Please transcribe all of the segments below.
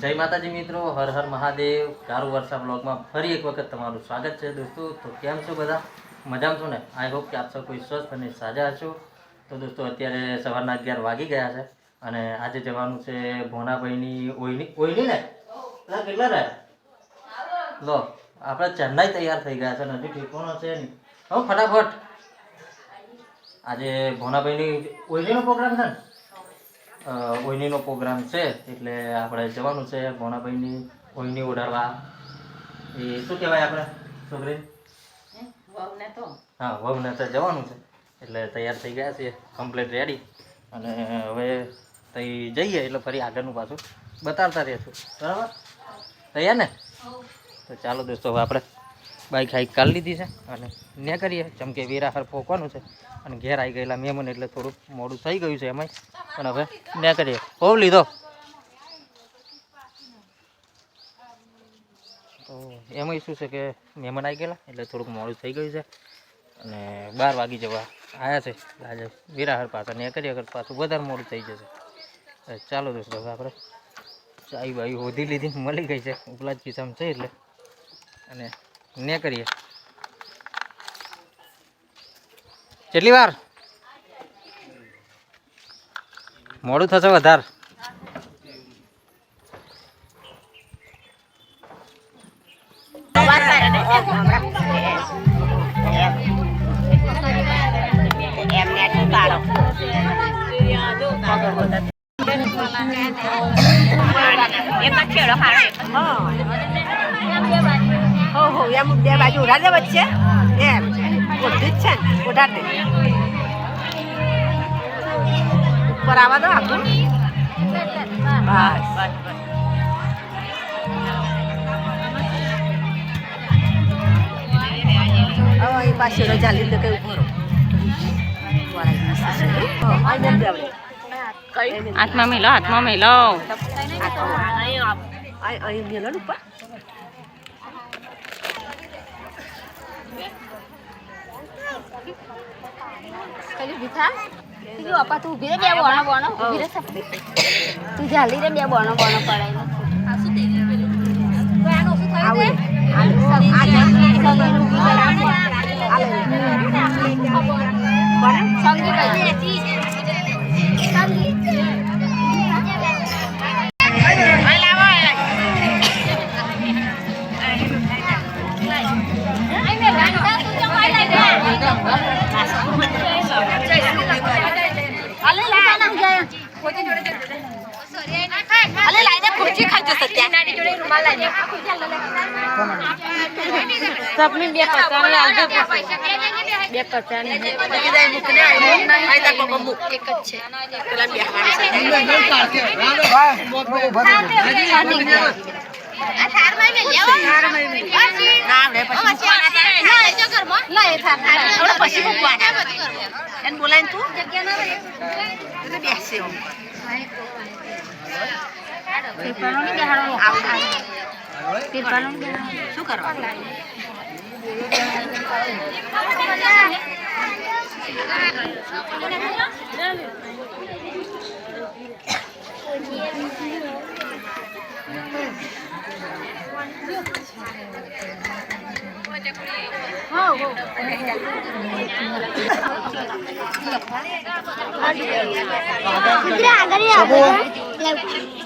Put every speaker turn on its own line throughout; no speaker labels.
જય માતાજી મિત્રો, હર હર મહાદેવ. ચારુ વર્ષા બ્લોગમાં ફરી એક વખત તમારું સ્વાગત છે દોસ્તો. તો કેમ છો બધા? મજામાં છો ને? આઈ હોપ કે આપ સૌ કોઈ સ્વસ્થ અને સાજા હશો. તો દોસ્તો, અત્યારે સવારના અગિયાર વાગી ગયા છે અને આજે જવાનું છે ભોનાભાઈની ઓઈની ઓઈની ને? કેટલા રહ્યા? લો, આપણે ચેન્નાઈ તૈયાર થઈ ગયા છે ને, હજી ઠેકોણો છે નહીં. હો, ફટાફટ. આજે ભોનાભાઈની ઓઈલીનો પ્રોગ્રામ છે ને? ઓઈનીનો પ્રોગ્રામ છે એટલે આપણે જવાનું છે ભોણાભાઈની ઓઈની ઓઢાડવા. એ શું કહેવાય આપણે છોકરી? હા? વહુને તો. જવાનું છે એટલે તૈયાર થઈ ગયા છીએ કમ્પ્લીટ રેડી અને હવે તઈ જઈએ એટલે ફરી આગળનું પાછું બતાવતા રહીશું. બરાબર? તૈયાર ને? તો ચાલો દોસ્તો હવે આપણે બાઈક હાઈક કાઢી લીધી છે અને ને કરીએ. જેમ કે વીરાહર ફોકવાનું છે અને ઘેર આવી ગયેલા મહેમાન એટલે થોડુંક મોડું થઈ ગયું છે એમાંય. પણ હવે ને કરીએ. હોવ લીધો. તો એમાંય શું છે કે મહેમાન આવી ગયેલા એટલે થોડુંક મોડું થઈ ગયું છે. અને બાર વાગી જવા આવ્યા છે. આજે વેરાહર પાછા ને કરીએ. પાછું વધારે મોડું થઈ જશે. ચાલો દોસ્તો, હવે આપણે ચાય બાઈ હોધી લીધી. મળી ગઈ છે. ઉપલા જ ખિસ્સામાં છે એટલે. અને ને કરીએ. કેટલી વાર? મોડું થશે વધારે.
હો. હો એમ બે બાજુ ઉડાડ દે વચ્ચે એમ ઓઢી જ છે ઉડાડે ઉપર આવવા દો આખું બસ હવે એ રજા લીધે કઈ ઊભો
હાથમાં મેલો હાથમાં મેલો
અહીં મેલો ને ઉપર
તું ઊભી રે બે બોણો બોણો ઊભી રે. તું જાલી રે બે બોણો બોણો પડાય
લાઈને ખુરશી ખાઈ જશે ત્યાં
સપની બે પચાસ લાવજો. બે પચાસ
એક જ છે. પેલા બેહવાનું છે. ના રે પછી હવે પછી મૂકવાના. એને બોલાવીને તું. એટલે બેસશે હું. શું કરવાનું અને કંકુ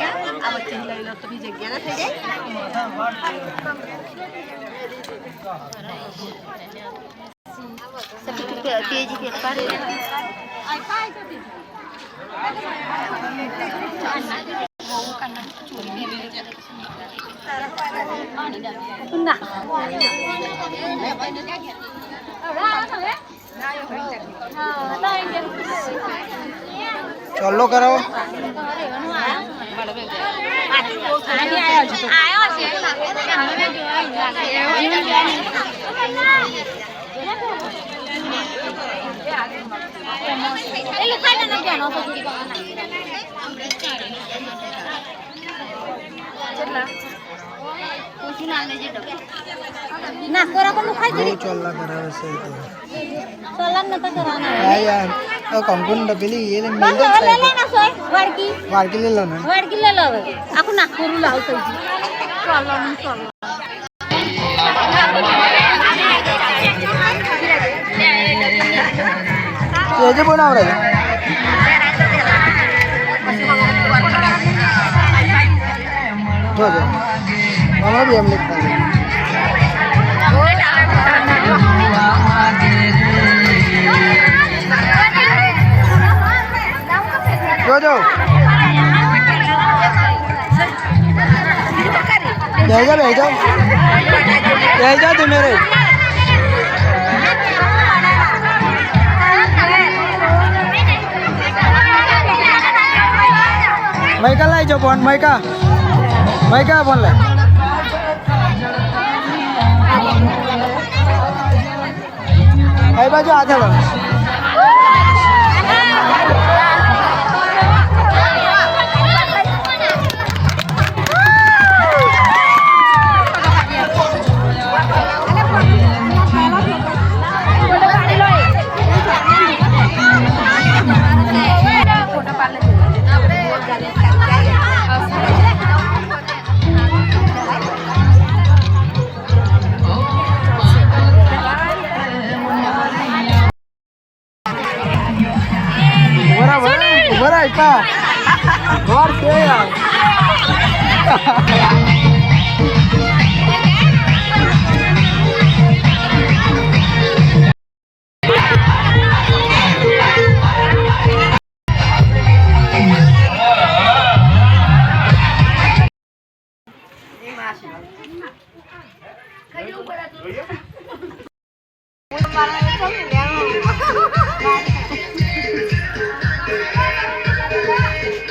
આ વચ્ચે લઈ લો તો બી જગ્યા ના થઈ જાય
ચોલ્લો કરાવો
આવ્યો છે એ લુખાઈ ને બેનો તો થોડી પૂછી ના લેજે ડબ્બા ના કોરા કોનું ખાઈ
બહુ ચોલ્લા કરાવે છે એ તો.
સોલન નતા કરવાના
હા યાર આ કંકુન ડબેલી એ મેલ
બસ હવે લઈ લેના સોય વાડકી
વાડકી લઈ લો ને
વાડકી લઈ લો હવે આખું નાખોરું લાવ થઈ ગયું સોલન સોલન
એ જે બનાવડે જો જો અમે બી એમ લખતા છે. જો જો બેહી જા બેહી જા બેહી જા તું મેરે મૈકા લઈ જાઓ ફોન, મૈકા. મૈકા ફોન લાઈ. એ બાજુ હાથે tá? Agora feia.